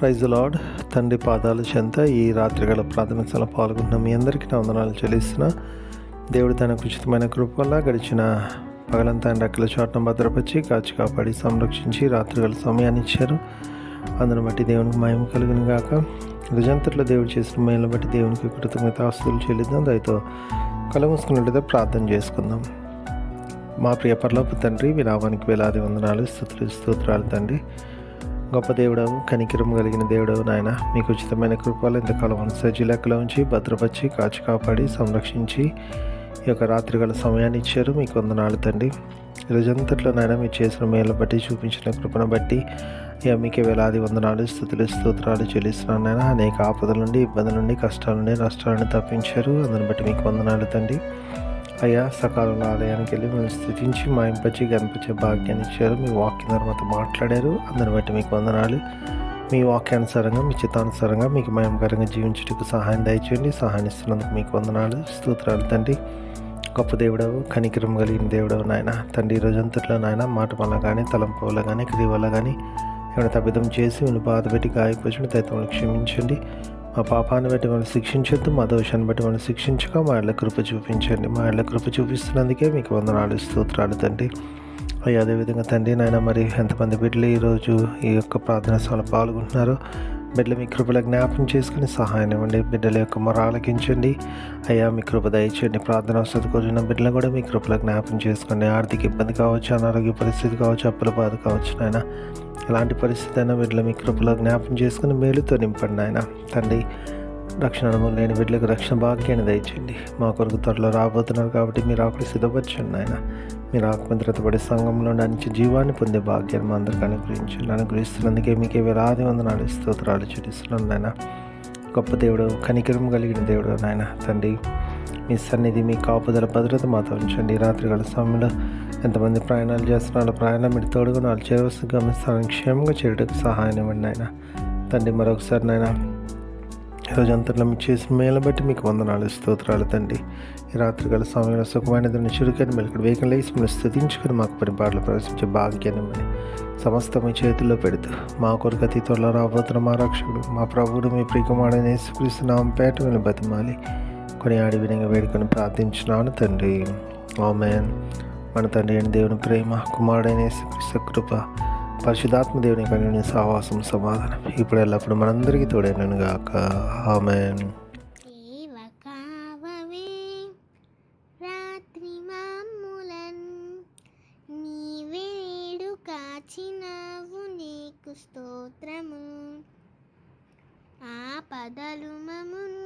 Praise lord. తండ్రి పాదాల చెంత ఈ రాత్రిగల ప్రార్థన స్థల పాల్గొంటున్న మీ అందరికీ నా వందనాలు చెల్లిస్తున్నా. దేవుడు తనకు ఉచితమైన కృప వల్ల గడిచిన పగలంతా ఆయన రెక్కల చోటను భద్రపరిచి కాచి కాపాడి సంరక్షించి రాత్రిగల సమయాన్ని ఇచ్చారు. అందును బట్టి దేవునికి మయం కలిగిన గాక. నిజంతట్లో దేవుడు చేసిన మేలను బట్టి దేవునికి కృతజ్ఞత ఆస్తులు చెల్లిద్దాం. దయతో కలమూసుకున్నట్టుగా ప్రార్థన చేసుకుందాం. మా ప్రియ పరలోపు తండ్రి విరామానికి వేలాది వందనాలు స్థుతులు స్తోత్రాలు తండ్రి. గొప్ప దేవుడవు కనికిరం కలిగిన దేవుడవు నాయన. మీకు ఉచితమైన కృపలు ఇంతకాలం సజ్జి లెక్కలో ఉంచి భద్రపరిచి కాచి కాపాడి సంరక్షించి ఈ యొక్క రాత్రిగల సమయాన్ని ఇచ్చారు. మీకు వందనాలు తండ్రి. రోజంతట్లో నాయన మీరు చేసిన మేలు బట్టి చూపించిన కృపను బట్టి ఇక మీకే వేలాది వందనాలు స్థుతులు స్తోత్రాలు చెల్లిస్తున్నాను నాయన. అనేక ఆపదల నుండి ఇబ్బందుల నుండి కష్టాల నుండి నష్టాల నుండి తప్పించారు. అందుని బట్టి మీకు వందనాలు తండ్రి. అయ్యా సకాలంలో ఆలయానికి వెళ్ళి మిమ్మల్ని స్థుతించి ఇంపచ్చి కనిపించే భాగ్యాన్ని ఇచ్చారు. మీ వాక్యం తర్వాత మాట్లాడారు. అందరిని బట్టి మీకు వందనాలు. మీ వాక్యానుసారంగా మీ చిత్తానుసారంగా మీకు మయంకరంగా జీవించుటకు సహాయం దయచేయండి. సహాయం ఇస్తున్నందుకు మీకు వందనాలు. స్తోత్రాలు తండ్రి. గొప్ప దేవుడవు కనికరం కలిగిన దేవుడవు నాయన. తండ్రి రోజంతట్లో నాయన మాట వల్ల కానీ తలంపు వల్ల కానీ క్రియ వల్ల కానీ ఏమైనా తప్పిదం చేసి మిమ్మల్ని బాధ పెట్టి గాయపరిచిన క్షమించండి. మా పాపాన్ని బట్టి మనం శిక్షించొద్దు మా దోషాన్ని బట్టి మనం శిక్షించక మా ఇళ్ళ కృప చూపించండి. మా ఇళ్ళ కృప చూపిస్తున్నందుకే మీకు వందనాలు స్తోత్రాలు తండ్రి. అయ్యా అదేవిధంగా తండ్రి నాయన మరి ఎంతమంది బిడ్డలు ఈరోజు ఈ యొక్క ప్రార్థన సభలో పాల్గొంటున్నారో బిడ్డలు మీ కృపలో జ్ఞాపకం చేసుకుని సహాయం ఇవ్వండి. బిడ్డల యొక్క మొర ఆలకించండి అయ్యా మీ కృప దయచేయండి. ప్రార్థన వసతి కోరిన బిడ్డలు కూడా మీ కృపలో జ్ఞాపకం చేసుకోండి. ఆర్థిక ఇబ్బంది కావచ్చు అనారోగ్య పరిస్థితి కావచ్చు అప్పుల బాధ కావచ్చు నాయన. ఎలాంటి పరిస్థితి అయినా బిడ్డలు మీ కృపలో జ్ఞాపం చేసుకుని మేలుతో నింపండి ఆయన తండ్రి రక్షణ లేని బిడ్డలకు రక్షణ భాగ్యాన్ని దయచేయండి. మా కొరకు త్వరలో రాబోతున్నారు కాబట్టి మీరు ఆకులు సిద్ధపరచండి ఆయన మీరు ఆకుమంత్రతపడే సంఘంలో నుంచి జీవాన్ని పొందే భాగ్యాన్ని మా అందరికీ అనుగ్రహించండి. అనుగ్రహిస్తున్నందుకే మీకే వేలాది వందనాలు స్తోత్రాలు చూపిస్తున్నాను నాయన. గొప్ప దేవుడు కనికరం కలిగిన దేవుడు నాయన. తండ్రి మీ సన్నిధి మీ కాపుదల భద్రత మాతో ఉంచండి. రాత్రిగల రాత్రికాల సమయంలో ఎంతమంది ప్రయాణాలు చేస్తున్నారు ప్రయాణం మీరు తోడుగా నాలుగు చేరవస్తు గమనిస్తాను క్షేమంగా చేయడానికి సహాయం ఇవ్వండి ఆయన తండ్రి మరొకసారి నాయన రోజంతట్లో మీరు చేసిన మేలు బట్టి మీకు వందనాలు స్తోత్రాలు తండ్రి. ఈ రాత్రికాల సమయంలో సుఖమైన దాన్ని చురుకని మెలకడు వేగం లేసి మిమ్మల్ని స్థుతించుకొని మాకు పరిపాలన ప్రవేశించే భాగ్యాన్ని ఇవ్వండి. సమస్త మీ చేతుల్లో పెడుతూ మా కొరకు అతి త్వరలో రాబోతున్న మా రక్షకుడు మా ప్రభుడు మీ ప్రియకుమారుడైన యేసుక్రీస్తు నామం పేట మిమ్మల్ని బతిమాలి. కొని ఆడి విధంగా వేడుకొని ప్రార్థించున్నాను తండ్రి. ఆమెన్. మన తండ్రి అయిన దేవుని ప్రేమ కుమారుడైన కృప పరిశుధాత్మ దేవుని కనుని సహవాసం సమాధానం ఇప్పుడు ఎల్లప్పుడు మనందరికీ తోడైనను గాక. ఆమెన్. దేవ కావవే రాత్రి నీకు స్తోత్రము. ఆపదలు మమును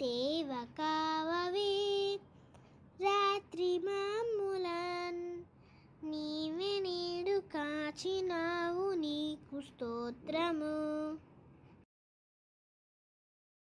తేవ కావవే రాత్రి మామ